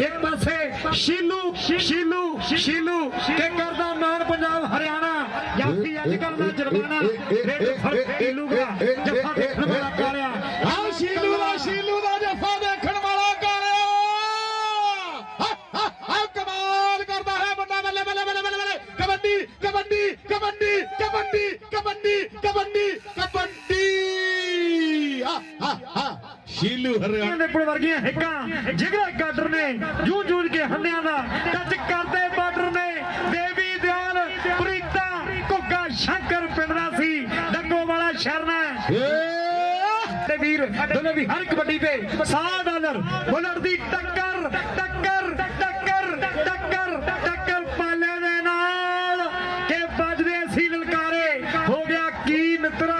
ਇੱਕ ਪਾਸੇ ਸ਼ੀਲੂ ਸ਼ੀਲੂ ਸ਼ੀਲੂ ਕੇ ਕਰਦਾ ਮਾਨ ਪੰਜਾਬ ਹਰਿਆਣਾ? ਜਾਫੀ ਅੱਜ ਕੱਲ ਦਾ ਜੁਰਮਾਨਾ। ਰੇਡ ਫ਼ਰਕ ਸ਼ੀਲੂ ਦਾ ਜੱਫਾ ਦੇਖਣ ਵਾਲਾ ਕਾਰਿਆ। ਆਹ ਸ਼ੀਲੂ ਸ਼ੀਲੂ ਹਰਿਆਣਾ। ਦੇ ਪੁਲ ਵਰਗੀਆਂ ਹਿੱਕਾਂ ਜਿਗਰਾ ਗਾਡਰ ਨੇ ਜੂਝ ਜੂਝ ਕੇ ਹੰਨਿਆਂ ਦਾ ਟੱਚ ਕਰਦੇ ਬਾਰਡਰ ਨੇ। ਦੇਵੀ ਦਿਆਲ ਪ੍ਰੀਤਾ ਘੁੱਗਾ ਸ਼ੰਕਰ ਪਿੰਡ ਦਾ ਸੀ ਡੱਗੋ ਵਾਲਾ ਸ਼ਰਨਾ ਤੇ ਵੀਰ ਦੋਨੇ ਵੀ ਹਰ ਕਬੱਡੀ ਤੇ 100 ਡਾਲਰ ਬੁਲਰ ਦੀ ਟੱਕਰ ਟੱਕਰ ਟੱਕਰ ਟੱਕਰ ਟੱਕਰ ਪਾਲੇ ਦੇ ਨਾਲ। ਕਿ ਵੱਜਦੇ ਸੀ ਲਲਕਾਰੇ। ਹੋ ਗਿਆ ਕੀ ਮਿੱਤਰਾ।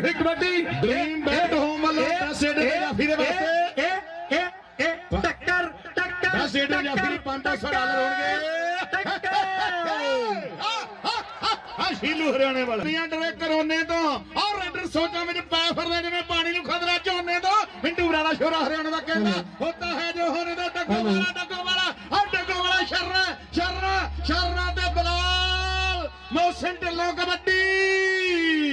ਦਾ। ਬਈ ਹੋਈ ਕਬੱਡੀ। ਡ੍ਰੀਮ ਬੈਟ ਹੋਮ ਵੱਲੋਂ ਇਹ- 10 ਏਡ ਦੇ ਜਾਫੀ ਦੇ ਵਾਸਤੇ? ਇਹ ਇਹ ਇਹ ਟੱਕਰ ਟੱਕਰ 10 ਏਡ ਦੇ ਜਾਫੀ ਦੀ 500 ਡਾਲਰ ਹੋਣਗੇ। ਆ ਸ਼ੀਲੂ ਹਰਿਆਣੇ ਵਾਲਾ। ਦੀਆਂ ਡਰੇ ਕਰੋਨੇ ਤੋਂ। ਔਰ ਰੈਡਰ ਸੋਚਾਂ ਵਿੱਚ ਪੈ ਫਿਰਦੇ ਜਿਵੇਂ ਪਾਣੀ ਨੂੰ ਖਤਰਾ ਝੋਨੇ ਤੋਂ। ਮਿੰਟੂ ਬਰਾੜਾ ਸ਼ੋਰਾ ਹਰਿਆਣੇ ਦਾ ਕਹਿੰਦਾ ਹੁੰਦਾ ਹੈ ਜੋ ਹੋਣੇ ਦਾ ਡੱਗੋ ਵਾਲਾ ਡੱਗੋ ਵਾਲਾ। ਆ ਡੱਗੋ ਵਾਲਾ ਸ਼ਰਨਾ ਸ਼ਰਨਾ ਸ਼ਰਨਾ ਤੇ ਬਲਾਲ। ਮੋਸ਼ਨ ਢਿੱਲੋਂ ਕਬੱਡੀ।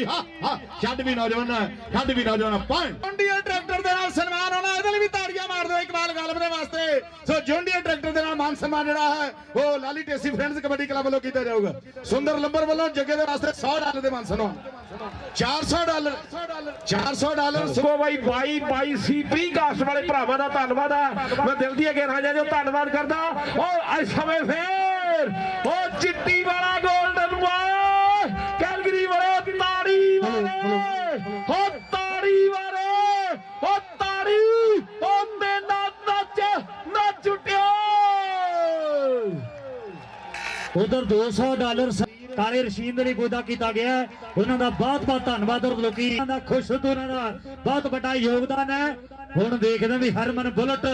ਹਾ ਹਾ, ਛੱਡ ਵੀ ਨੌਜਵਾਨ, ਛੱਡ ਵੀ ਨੌਜਵਾਨ ਪੁਆਇੰਟ ਜੁੰਡੀਆ ਟਰੈਕਟਰ ਦੇ ਨਾਲ ਸਨਮਾਨ ਹੋਣਾ, ਇਹਦੇ ਲਈ ਵੀ ਤਾੜੀਆਂ ਮਾਰ ਦਿਓ ਇਕਬਾਲ ਗਾਲਬ ਦੇ ਵਾਸਤੇ। ਸੋ ਜੁੰਡੀਆ ਟਰੈਕਟਰ ਦੇ ਨਾਲ ਮਾਨ ਸਨਮਾਨ ਜਿਹੜਾ ਹੈ, ਉਹ ਲਾਲੀ ਟੇਸੀ ਫਰੈਂਡਸ ਕਬੱਡੀ ਕਲੱਬ ਵੱਲੋਂ ਕੀਤਾ ਜਾਊਗਾ। ਸੁੰਦਰ ਲੰਬਰ ਵੱਲੋਂ ਜੱਗੇ ਦੇ ਵਾਸਤੇ 100 ਡਾਲਰ ਦੇ ਮਾਨ ਸਨਮਾਨ। 400 ਡਾਲਰ 400 ਡਾਲਰ ਸੋ ਬਾਈ ਬਾਈ ਬਾਈ ਸੀਪੀ ਕਾਸਟ ਵਾਲੇ ਭਰਾਵਾਂ ਦਾ ਧੰਨਵਾਦ ਆ। ਮੈਂ ਦਿਲ ਦੀ ਅਗੇ ਰਾਜਾ ਜੋ ਧੰਨਵਾਦ ਕਰਦਾ। ਉਹ ਇਸ ਸਮੇਂ ਫੇਰ ਹੋ ਤਾੜੀ ਵਾਲੇ ਹੋ ਤਾੜੀ ਉਹ ਤੇ ਨੱਚ ਨੱਚ ਉੱਠਿਓ। ਉਧਰ 200 ਡਾਲਰ ਸ- ਕਾਲੇ ਰਸ਼ੀਦ ਲਈ ਗੋਦਾ ਕੀਤਾ ਗਿਆ। ਉਹਨਾਂ ਦਾ ਬਹੁਤ ਬਹੁਤ ਧੰਨਵਾਦ ਔਰ ਲੋਕੀ ਉਹਨਾਂ ਦਾ ਖੁਸ਼ ਹੋ, ਉਹਨਾਂ ਦਾ ਬਹੁਤ ਵੱਡਾ ਯੋਗਦਾਨ ਹੈ। ਹੁਣ ਦੇਖਦੇ ਵੀ ਹਰਮਨ ਬੁਲਟ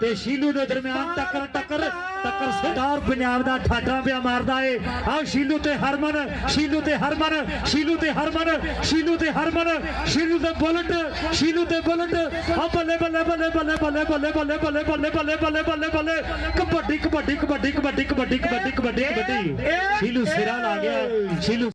ਤੇ ਸ਼ੀਲੂ ਦੇ ਦਰਮਿਆਨ ਟੱਕਰ ਟੱਕਰ ਟੱਕਰ ਸਟਾਰ ਪੰਜਾਬ ਦਾ ਠਾਠਾ ਪਿਆ ਮਾਰਦਾ ਏ ਆਹ ਸ਼ੀਲੂ ਤੇ ਹਰਮਨ ਸ਼ੀਲੂ ਤੇ ਹਰਮਨ ਸ਼ੀਲੂ ਤੇ ਹਰਮਨ ਸ਼ੀਲੂ ਤੇ ਹਰਮਨ ਸ਼ੀਲੂ ਤੇ ਬੁਲਟ ਸ਼ੀਲੂ ਤੇ ਬੁਲਟ ਆ ਬੱਲੇ ਬੱਲੇ ਬੱਲੇ ਬੱਲੇ ਬੱਲੇ ਬੱਲੇ ਬੱਲੇ ਬੱਲੇ ਬੱਲੇ ਬੱਲੇ ਬੱਲੇ ਬੱਲੇ ਬੱਲੇ ਕਬੱਡੀ ਕਬੱਡੀ ਕਬੱਡੀ ਕਬੱਡੀ ਕਬੱਡੀ ਕਬੱਡੀ ਕਬੱਡੀ ਕਬੱਡੀ ਸ਼ੀਲੂ ਸਿਰਾ ਲਾ ਗਿਆ ਸ਼ੀਲੂ